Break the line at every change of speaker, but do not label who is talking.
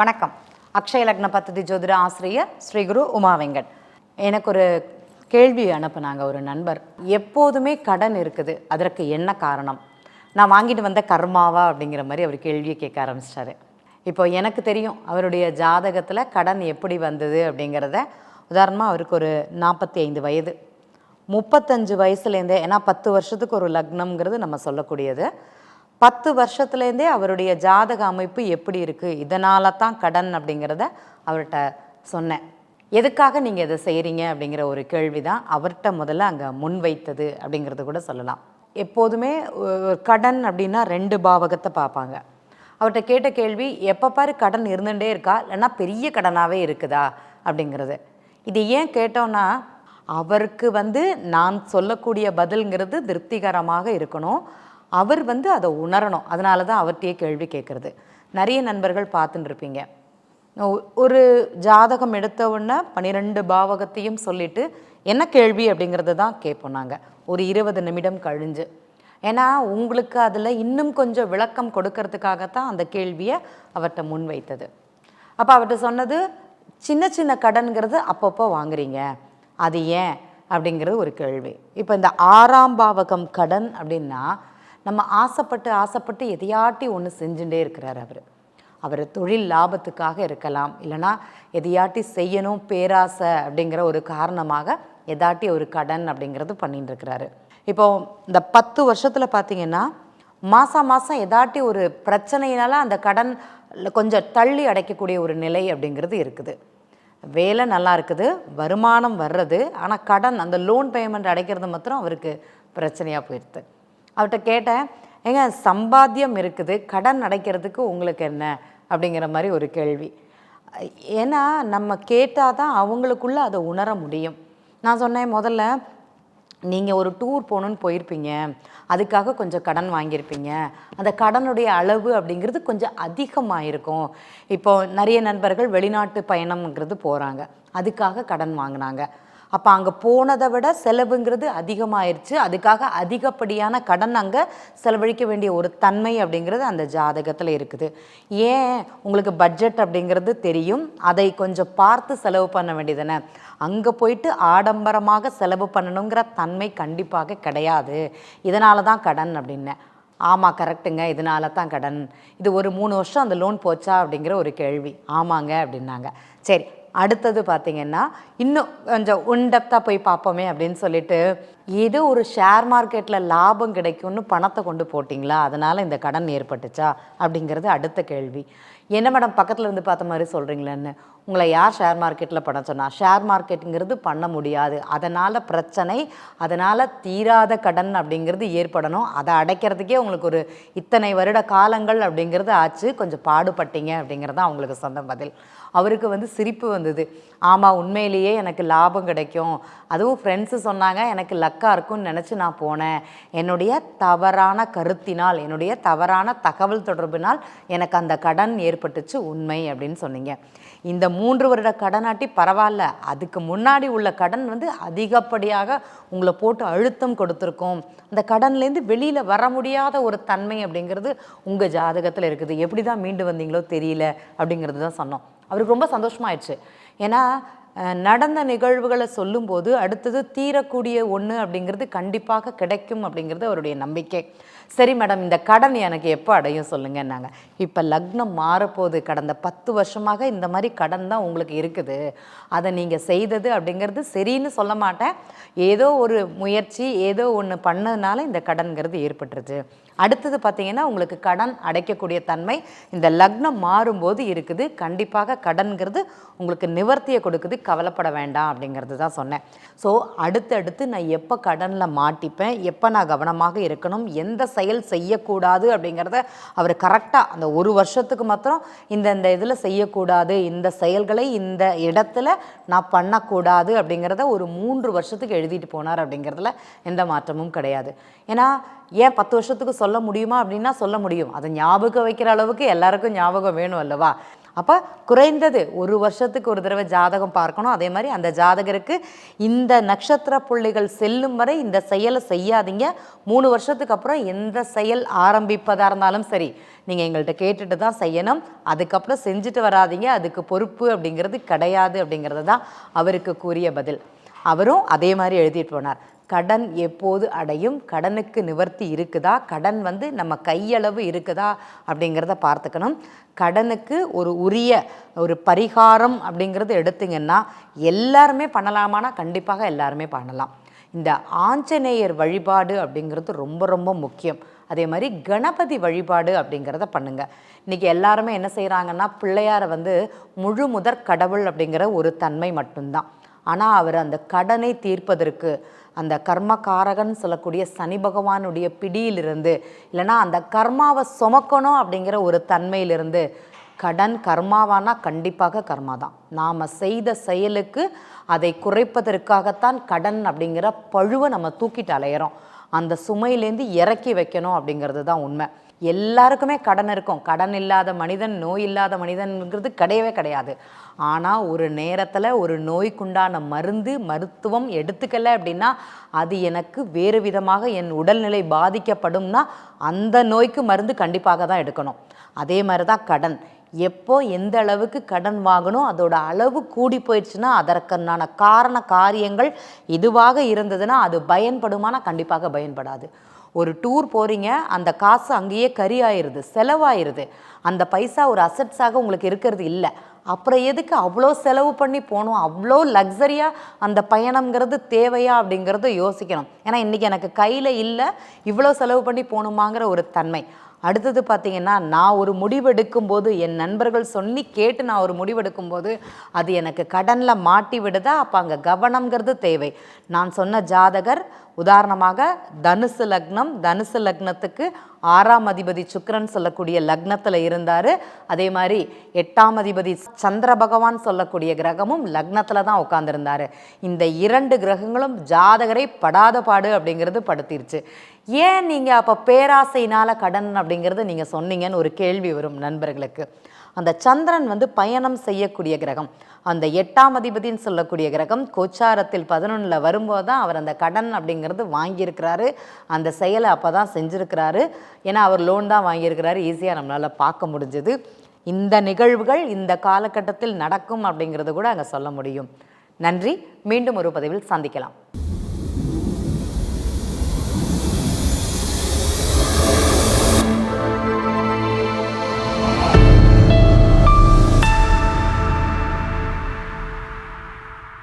வணக்கம். அக்ஷய லக்ன பத்ததி ஜோதிட ஆசிரியர் ஸ்ரீ குரு உமா வெங்கட். எனக்கு ஒரு கேள்வி அனுப்புனாங்க ஒரு நண்பர். எப்போதுமே கடன் இருக்குது அதற்கு என்ன காரணம்? நான் வாங்கிட்டு வந்த கர்மாவா அப்படிங்கிற மாதிரி அவர் கேள்வியை கேட்க ஆரம்பிச்சிட்டாரு. இப்போ எனக்கு தெரியும் அவருடைய ஜாதகத்தில் கடன் எப்படி வந்தது அப்படிங்கிறத உதாரணமாக அவருக்கு ஒரு நாற்பத்தி ஐந்து வயது. முப்பத்தஞ்சு வயசுலேருந்தே ஏன்னா பத்து வருஷத்துக்கு ஒரு லக்னம்ங்கிறது நம்ம சொல்லக்கூடியது. பத்து வருஷத்துலேருந்தே அவருடைய ஜாதக அமைப்பு எப்படி இருக்குது இதனால தான் கடன் அப்படிங்கிறத அவர்கிட்ட சொன்னேன். எதுக்காக நீங்கள் இதை செய்கிறீங்க அப்படிங்கிற ஒரு கேள்வி தான் அவர்கிட்ட முதல்ல அங்கே முன்வைத்தது அப்படிங்கிறது கூட சொல்லலாம். எப்போதுமே கடன் அப்படின்னா ரெண்டு பாவகத்தை பார்ப்பாங்க. அவர்கிட்ட கேட்ட கேள்வி எப்போ பாரு கடன் இருந்துகிட்டே இருக்கா? இல்லைன்னா பெரிய கடனாகவே இருக்குதா? அப்படிங்கிறது. இது ஏன் கேட்டோன்னா அவருக்கு வந்து நான் சொல்லக்கூடிய பதில்ங்கிறது திருப்திகரமாக இருக்கணும். அவர் வந்து அதை உணரணும். அதனால தான் அவர்கிட்டயே கேள்வி கேட்குறது. நிறைய நண்பர்கள் பார்த்துட்டு இருப்பீங்க ஒரு ஜாதகம் எடுத்த உடனே பன்னிரெண்டு பாவகத்தையும் சொல்லிட்டு என்ன கேள்வி அப்படிங்கிறது தான் கேட்போம் நாங்கள் ஒரு இருபது நிமிடம் கழிஞ்சு. ஏன்னா உங்களுக்கு அதில் இன்னும் கொஞ்சம் விளக்கம் கொடுக்கறதுக்காகத்தான் அந்த கேள்வியை அவர்கிட்ட முன்வைத்தது. அப்போ அவர்கிட்ட சொன்னது சின்ன சின்ன கடன்கிறது அப்பப்போ வாங்குறீங்க. அது ஏன்? அப்படிங்கிறது ஒரு கேள்வி. இப்போ இந்த ஆறாம் பாவகம் கடன் அப்படின்னா நம்ம ஆசைப்பட்டு ஆசைப்பட்டு எதையாட்டி ஒன்று செஞ்சுட்டே இருக்கிறார் அவர். அவர் தொழில் லாபத்துக்காக இருக்கலாம். இல்லைன்னா எதையாட்டி செய்யணும் பேராசை அப்படிங்கிற ஒரு காரணமாக எதாட்டி ஒரு கடன் அப்படிங்கிறது பண்ணிட்டு இருக்கிறாரு. இப்போ இந்த பத்து வருஷத்தில் பார்த்தீங்கன்னா மாதம் மாதம் எதாட்டி ஒரு பிரச்சனையினால அந்த கடன் கொஞ்சம் தள்ளி அடைக்கக்கூடிய ஒரு நிலை அப்படிங்கிறது இருக்குது. வேலை நல்லா இருக்குது வருமானம் வர்றது ஆனால் கடன் அந்த லோன் பேமெண்ட் அடைக்கிறது மாத்திரம் அவருக்கு பிரச்சனையாக போயிடுது. அவர்கிட்ட கேட்டேன் ஏங்க சம்பாத்தியம் இருக்குது கடன் அடைக்கிறதுக்கு உங்களுக்கு என்ன? அப்படிங்கிற மாதிரி ஒரு கேள்வி. ஏன்னா நம்ம கேட்டால் தான் அவங்களுக்குள்ளே அதை உணர முடியும். நான் சொன்னேன் முதல்ல நீங்கள் ஒரு டூர் போகணுன்னு போயிருப்பீங்க. அதுக்காக கொஞ்சம் கடன் வாங்கியிருப்பீங்க. அந்த கடனுடைய அளவு அப்படிங்கிறது கொஞ்சம் அதிகமாக இருக்கும் இப்போ நிறைய நண்பர்கள் வெளிநாட்டு பயணம்ங்கிறது போகிறாங்க அதுக்காக கடன் வாங்கினாங்க. அப்போ அங்கே போனதை விட செலவுங்கிறது அதிகமாயிருச்சு. அதுக்காக அதிகப்படியான கடன் அங்கே செலவழிக்க வேண்டிய ஒரு தன்மை அப்படிங்கிறது அந்த ஜாதகத்தில் இருக்குது. ஏன் உங்களுக்கு பட்ஜெட் அப்படிங்கிறது தெரியும்? அதை கொஞ்சம் பார்த்து செலவு பண்ண வேண்டியதுன்னு அங்கே போயிட்டு ஆடம்பரமாக செலவு பண்ணணுங்கிற தன்மை கண்டிப்பாக கிடையாது. இதனால தான் கடன் அப்படின்னேன் ஆமாம் கரெக்டுங்க இதனால தான் கடன். இது ஒரு மூணு வருஷம் அந்த லோன் போச்சா அப்படிங்கிற ஒரு கேள்வி. ஆமாங்க அப்படின்னாங்க. சரி அடுத்தது பார்த்தீங்கன்னா இன்னும் கொஞ்சம் உன்டெப்த்தாக போய் பார்ப்போமே அப்படின்னு சொல்லிட்டு ஏதோ ஒரு ஷேர் மார்க்கெட்டில் லாபம் கிடைக்கும்னு பணத்தை கொண்டு போட்டிங்களா? அதனால் இந்த கடன் ஏற்பட்டுச்சா? அப்படிங்கிறது அடுத்த கேள்வி. என்ன மேடம் பக்கத்தில் இருந்து பார்த்த மாதிரி சொல்கிறீங்களேன்னு உங்களை யார் ஷேர் மார்க்கெட்டில் பண்ண சொன்னால் ஷேர் மார்க்கெட்டுங்கிறது பண்ண முடியாது. அதனால் பிரச்சனை அதனால் தீராத கடன் அப்படிங்கிறது ஏற்படணும். அதை அடைக்கிறதுக்கே உங்களுக்கு ஒரு இத்தனை வருட காலங்கள் அப்படிங்கிறது ஆச்சு. கொஞ்சம் பாடுபட்டீங்க அப்படிங்கிறது தான் அவங்களுக்கு சொந்த பதில். அவருக்கு வந்து சிரிப்பு வந்தது. ஆமாம் உண்மையிலேயே எனக்கு லாபம் கிடைக்கும். அதுவும் ஃப்ரெண்ட்ஸு சொன்னாங்க எனக்கு லக் லக்கா இருக்கும்னு நினச்சி நான் போனேன். என்னுடைய தவறான கருத்தினால் என்னுடைய தவறான தகவல் தொடர்பினால் எனக்கு அந்த கடன் ஏற்பட்டுச்சு உண்மை அப்படின்னு சொன்னீங்க. இந்த மூன்று வருட கடனாட்டி பரவாயில்ல அதுக்கு முன்னாடி உள்ள கடன் வந்து அதிகப்படியாக உங்களை போட்டு அழுத்தம் கொடுத்துருக்கோம். அந்த கடன்லேருந்து வெளியில் வர முடியாத ஒரு தன்மை அப்படிங்கிறது உங்கள் ஜாதகத்தில் இருக்குது. எப்படி தான் மீண்டு வந்தீங்களோ தெரியல அப்படிங்கிறது தான் சொன்னோம். அவருக்கு ரொம்ப சந்தோஷமாயிடுச்சு. ஏன்னா நடந்த நிகழ்வுகளை சொல்லும்போது அடுத்தது தீரக்கூடிய ஒன்று அப்படிங்கிறது கண்டிப்பாக கிடைக்கும் அப்படிங்கிறது அவருடைய நம்பிக்கை. சரி மேடம் இந்த கடன் எனக்கு எப்போ அடையும் சொல்லுங்கன்னாங்க. இப்போ லக்னம் மாறப்போகுது. கடந்த பத்து வருஷமாக இந்த மாதிரி கடன் தான் உங்களுக்கு இருக்குது. அதை நீங்கள் செய்தது அப்படிங்கிறது சரின்னு சொல்ல மாட்டேன். ஏதோ ஒரு முயற்சி ஏதோ ஒன்று பண்ணதுனால இந்த கடன்கிறது ஏற்பட்டுருச்சு. அடுத்தது பார்த்தீங்கன்னா உங்களுக்கு கடன் அடைக்கக்கூடிய தன்மை இந்த லக்னம் மாறும்போது இருக்குது. கண்டிப்பாக கடன்கிறது உங்களுக்கு நிவர்த்தியை கொடுக்குது. கவலைப்பட வேண்டாம் அப்படிங்கிறது தான் சொன்னேன். ஸோ அடுத்தடுத்து நான் எப்போ கடனில் மாட்டிப்பேன்? எப்போ நான் கவனமாக இருக்கணும்? எந்த செயல் செய்யக்கூடாது அப்படிங்கிறத அவர் கரெக்டாக அந்த ஒரு வருஷத்துக்கு மாத்திரம் இந்த இந்த இதில் செய்யக்கூடாது இந்த செயல்களை இந்த இடத்துல நான் பண்ணக்கூடாது அப்படிங்கிறத ஒரு மூன்று வருஷத்துக்கு எழுதிட்டு போனார் அப்படிங்கிறதுல எந்த மாற்றமும் கிடையாது. ஏன்னா ஏன் பத்து வருஷத்துக்கு சொல்ல முடியுமா அப்படின்னா சொல்ல முடியும். அதை ஞாபகம் வைக்கிற அளவுக்கு எல்லாருக்கும் ஞாபகம் வேணும் அல்லவா? அப்போ குறைந்தது ஒரு வருஷத்துக்கு ஒரு தடவை ஜாதகம் பார்க்கணும். அதே மாதிரி அந்த ஜாதகருக்கு இந்த நட்சத்திர புள்ளிகள் செல்லும் வரை இந்த செயலை செய்யாதீங்க. மூணு வருஷத்துக்கு அப்புறம் எந்த செயல் ஆரம்பிப்பதாக இருந்தாலும் சரி நீங்கள் எங்கள்கிட்ட கேட்டுட்டு தான் செய்யணும். அதுக்கப்புறம் செஞ்சுட்டு வராதீங்க. அதுக்கு பொறுப்பு அப்படிங்கிறது கிடையாது அப்படிங்கிறது தான் அவருக்கு கூறிய பதில். அவரும் அதே மாதிரி எழுதிட்டு போனார். கடன் எப்போது அடையும்? கடனுக்கு நிவர்த்தி இருக்குதா? கடன் வந்து நம்ம கையளவு இருக்குதா? அப்படிங்கிறத பார்த்துக்கணும். கடனுக்கு ஒரு உரிய ஒரு பரிகாரம் அப்படிங்கிறது எடுத்திங்கன்னா எல்லாருமே பண்ணலாமானா கண்டிப்பாக எல்லாருமே பண்ணலாம். இந்த ஆஞ்சநேயர் வழிபாடு அப்படிங்கிறது ரொம்ப ரொம்ப முக்கியம். அதே மாதிரி கணபதி வழிபாடு அப்படிங்கிறத பண்ணுங்கள் இன்றைக்கி எல்லாருமே என்ன செய்கிறாங்கன்னா பிள்ளையாரை வந்து முழு முதற் கடவுள் அப்படிங்கிற ஒரு தன்மை மட்டும்தான். ஆனால் அவர் அந்த கடனை தீர்ப்பதற்கு அந்த கர்மகாரகன் சொல்லக்கூடிய சனி பகவானுடைய பிடியிலிருந்து இல்லைன்னா அந்த கர்மாவை சுமக்கணும் அப்படிங்கிற ஒரு தன்மையிலிருந்து கடன் கர்மாவானா கண்டிப்பாக கர்மா தான். நாம் செய்த செயலுக்கு அதை குறைப்பதற்காகத்தான் கடன் அப்படிங்கிற பழுவை நம்ம தூக்கிட்டு அலையிறோம். அந்த சுமையிலேருந்து இறக்கி வைக்கணும் அப்படிங்கிறது தான் உண்மை. எல்லாருக்குமே கடன் இருக்கும். கடன் இல்லாத மனிதன் நோய் இல்லாத மனிதன்ங்கிறது கிடையவே கிடையாது. ஆனால் ஒரு நேரத்தில் ஒரு நோய்க்குண்டான மருந்து மருத்துவம் எடுத்துக்கலை அப்படின்னா அது எனக்கு வேறு விதமாக என் உடல்நிலை பாதிக்கப்படும்னா அந்த நோய்க்கு மருந்து கண்டிப்பாக தான் எடுக்கணும். அதே மாதிரி தான் கடன். எப்போ எந்த அளவுக்கு கடன் வாங்கணும் அதோட அளவு கூடி போயிடுச்சுன்னா அதற்கான காரண காரியங்கள் இதுவாக இருந்ததுன்னா அது பயன்படுமானா கண்டிப்பாக பயன்படாது. ஒரு டூர் போகிறீங்க அந்த காசு அங்கேயே கறி ஆயிடுது செலவாயிருது. அந்த பைசா ஒரு அசட்ஸாக உங்களுக்கு இருக்கிறது இல்லை. அப்புறம் எதுக்கு அவ்வளோ செலவு பண்ணி போகணும்? அவ்வளோ லக்ஸரியாக அந்த பயணம்ங்கிறது தேவையா அப்படிங்கிறத யோசிக்கணும். ஏன்னா இன்றைக்கி எனக்கு கையில் இல்லை இவ்வளோ செலவு பண்ணி போகணுமாங்கிற ஒரு தன்மை. அடுத்தது பார்த்தீங்கன்னா நான் ஒரு முடிவெடுக்கும் போது என் நண்பர்கள் சொல்லி கேட்டு நான் ஒரு முடிவெடுக்கும் போது அது எனக்கு கடனில் மாட்டி விடுதா? அப்போ அங்கே கவனம்ங்கிறது தேவை. நான் சொன்ன ஜாதகர் உதாரணமாக தனுசு லக்னம் தனுசு லக்னத்துக்கு ஆறாம் அதிபதி சுக்கரன் சொல்லக்கூடிய லக்னத்தில் இருந்தார். அதே மாதிரி எட்டாம் அதிபதி சந்திர பகவான் சொல்லக்கூடிய கிரகமும் லக்னத்தில் தான் உட்காந்துருந்தார் இந்த இரண்டு கிரகங்களும் ஜாதகரை படாத பாடு அப்படிங்கிறது படுத்திருச்சு. ஏன் நீங்கள் அப்போ பேராசையினால் கடன் அப்படிங்கிறது நீங்கள் சொன்னீங்கன்னு ஒரு கேள்வி வரும் நண்பர்களுக்கு. அந்த சந்திரன் வந்து பயணம் செய்யக்கூடிய கிரகம். அந்த எட்டாம் அதிபதின்னு சொல்லக்கூடிய கிரகம் கோச்சாரத்தில் பதினொன்றில் வரும்போது தான் அவர் அந்த கடன் அப்படிங்கிறது வாங்கியிருக்கிறாரு. அந்த செயலை அப்போ தான் செஞ்சுருக்கிறாரு. ஏன்னா அவர் லோன் தான் வாங்கியிருக்கிறாரு. ஈஸியாக நம்மளால் பார்க்க முடிஞ்சது. இந்த நிகழ்வுகள் இந்த காலகட்டத்தில் நடக்கும் அப்படிங்கிறது கூட அங்கே சொல்ல முடியும். நன்றி. மீண்டும் ஒரு பதிவில் சந்திக்கலாம்.